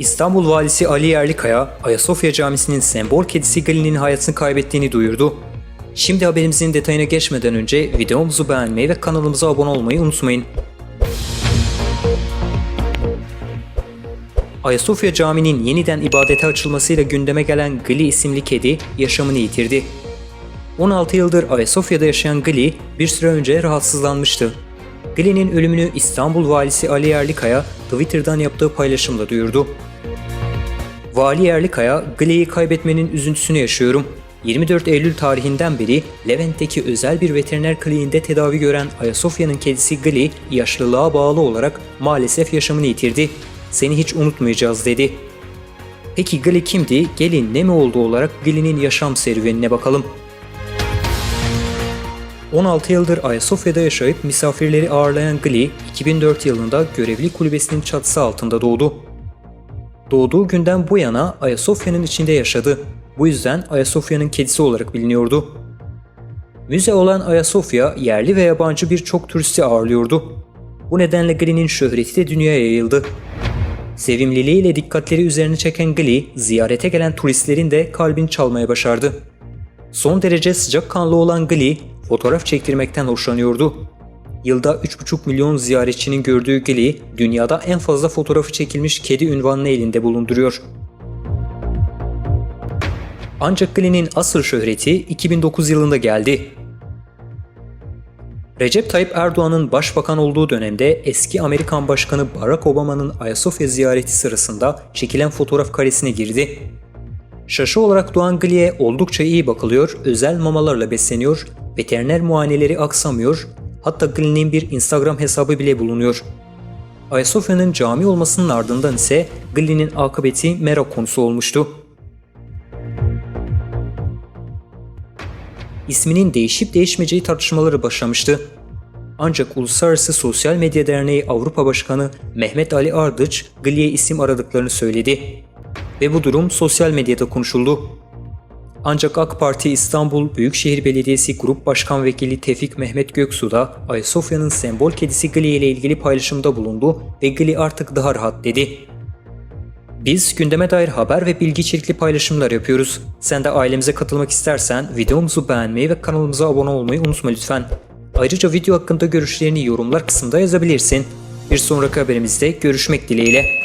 İstanbul Valisi Ali Yerlikaya, Ayasofya Camisi'nin sembol kedisi Gali'nin hayatını kaybettiğini duyurdu. Şimdi haberimizin detayına geçmeden önce videomuzu beğenmeyi ve kanalımıza abone olmayı unutmayın. Ayasofya Camii'nin yeniden ibadete açılmasıyla gündeme gelen Gli isimli kedi yaşamını yitirdi. 16 yıldır Ayasofya'da yaşayan Gli bir süre önce rahatsızlanmıştı. Gli'nin ölümünü İstanbul Valisi Ali Yerlikaya Twitter'dan yaptığı paylaşımla duyurdu. Vali Yerlikaya, Gli'yi kaybetmenin üzüntüsünü yaşıyorum. 24 Eylül tarihinden beri Levent'teki özel bir veteriner kliniğinde tedavi gören Ayasofya'nın kedisi Gli, yaşlılığa bağlı olarak maalesef yaşamını yitirdi. Seni hiç unutmayacağız dedi. Peki Gli kimdi? Gelin ne mi oldu olarak Gli'nin yaşam serüvenine bakalım. 16 yıldır Ayasofya'da yaşayıp misafirleri ağırlayan Gli, 2004 yılında görevli kulübesinin çatısı altında doğdu. Doğduğu günden bu yana Ayasofya'nın içinde yaşadı. Bu yüzden Ayasofya'nın kedisi olarak biliniyordu. Müze olan Ayasofya yerli ve yabancı birçok turisti ağırlıyordu. Bu nedenle Gli'nin şöhreti de dünyaya yayıldı. Sevimliliğiyle dikkatleri üzerine çeken Gli, ziyarete gelen turistlerin de kalbini çalmaya başardı. Son derece sıcakkanlı olan Gli, fotoğraf çektirmekten hoşlanıyordu. Yılda 3,5 milyon ziyaretçinin gördüğü Gli, dünyada en fazla fotoğrafı çekilmiş kedi ünvanını elinde bulunduruyor. Ancak Gli'nin asıl şöhreti 2009 yılında geldi. Recep Tayyip Erdoğan'ın başbakan olduğu dönemde eski Amerikan Başkanı Barack Obama'nın Ayasofya ziyareti sırasında çekilen fotoğraf karesine girdi. Şaşı olarak doğan Gli'ye oldukça iyi bakılıyor, özel mamalarla besleniyor, veteriner muayeneleri aksamıyor, hatta Gli'nin bir Instagram hesabı bile bulunuyor. Ayasofya'nın cami olmasının ardından ise Gli'nin akıbeti merak konusu olmuştu. İsminin değişip değişmeyeceği tartışmaları başlamıştı. Ancak Uluslararası Sosyal Medya Derneği Avrupa Başkanı Mehmet Ali Ardıç, Gli'ye isim aradıklarını söyledi. Ve bu durum sosyal medyada konuşuldu. Ancak AK Parti İstanbul Büyükşehir Belediyesi Grup Başkan Vekili Tevfik Mehmet Göksu da Ayasofya'nın sembol kedisi Gli ile ilgili paylaşımda bulundu ve Gli artık daha rahat dedi. Biz gündeme dair haber ve bilgi içerikli paylaşımlar yapıyoruz. Sen de ailemize katılmak istersen videomuzu beğenmeyi ve kanalımıza abone olmayı unutma lütfen. Ayrıca video hakkında görüşlerini yorumlar kısmında yazabilirsin. Bir sonraki haberimizde görüşmek dileğiyle.